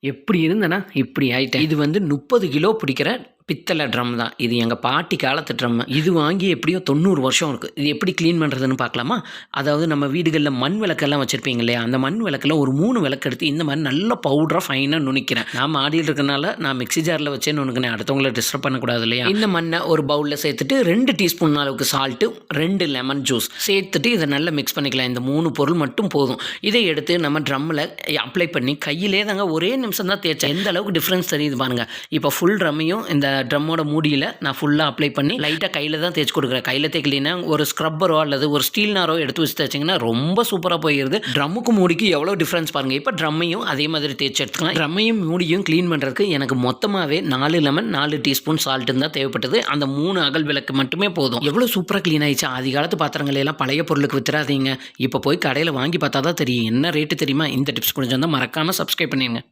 எப்படி இருந்தேன்னா இப்படி ஆயிட்டேன். இது வந்து முப்பது கிலோ பிடிக்கிற பித்தளை ட்ரம் தான். இது எங்கள் பாட்டி காலத்து ட்ரம் இது வாங்கி எப்படியோ தொண்ணூறு வருஷம் இருக்குது இது எப்படி க்ளீன் பண்ணுறதுன்னு பார்க்கலாமா? அதாவது நம்ம வீடுகளில் மண் விளக்கெல்லாம் வச்சுருப்பீங்க இல்லையா? அந்த மண் விளக்கில் ஒரு மூணு விளக்கு எடுத்து இந்த மாதிரி நல்ல பவுடராக ஃபைனாக நுணிக்கிறேன். நான் மாடியில் இருக்கனால நான் மிக்சி ஜாரில் வச்சே நுணுக்கினேன். அடுத்தவங்களை டிஸ்டர்ப் பண்ணக்கூடாது இல்லையா? இந்த மண்ணை ஒரு பவுலில் சேர்த்துட்டு ரெண்டு டீஸ்பூன் அளவுக்கு சால்ட்டு ரெண்டு லெமன் ஜூஸ் சேர்த்துட்டு இதை நல்லா மிக்ஸ் பண்ணிக்கலாம். இந்த மூணு பொருள் மட்டும் போதும். இதை எடுத்து நம்ம ட்ரம்மில் அப்ளை பண்ணி கையிலே தாங்க ஒரே நிமிஷம் தான் தேய்ச்சேன். எந்த அளவுக்கு டிஃப்ரென்ஸ் தெரியுது பாருங்கள் இப்போ ஃபுல் ட்ரம்மையும் இந்த ட்ரம்மோட மூடியில் நான் ஃபுல்லாக அப்ளை பண்ணி லைட்டாக கையில் தான் தேய்ச்சி கொடுக்குறேன். கையில் தேய்க்கலினா ஒரு ஸ்க்ரப்பரோ அல்லது ஒரு ஸ்டீல் நாரோ எடுத்து வச்சு தேய்ச்சிங்கன்னா ரொம்ப சூப்பராக போயிடுது ட்ரம்முக்கு மூடிக்கு எவ்வளோ டிஃப்ரென்ஸ் பாருங்கள் இப்போ ட்ரம்மையும் அதே மாதிரி தேய்ச்சி எடுத்துக்கலாம். ட்ரம்மையும் மூடியும் க்ளீன் பண்ணுறதுக்கு எனக்கு மொத்தமாகவே நாலு லெமன் நாலு டீஸ்பூன் சால்ட்டு தான் தேவைப்பட்டது. அந்த மூணு அகல் விளக்கு மட்டுமே போதும். எவ்வளோ சூப்பராக க்ளீன் ஆயிடுச்சு. ஆதி காலத்து பாத்திரங்கள் எல்லாம் பழைய பொருளுக்கு வித்துறாதீங்க. இப்போ போய் கடையில் வாங்கி பார்த்தா தான் தெரியும். என்ன ரேட்டு தெரியுமா? இந்த டிப்ஸ் கொஞ்சம் தான் மறக்காமல் சப்ஸ்கிரைப் பண்ணிடுங்க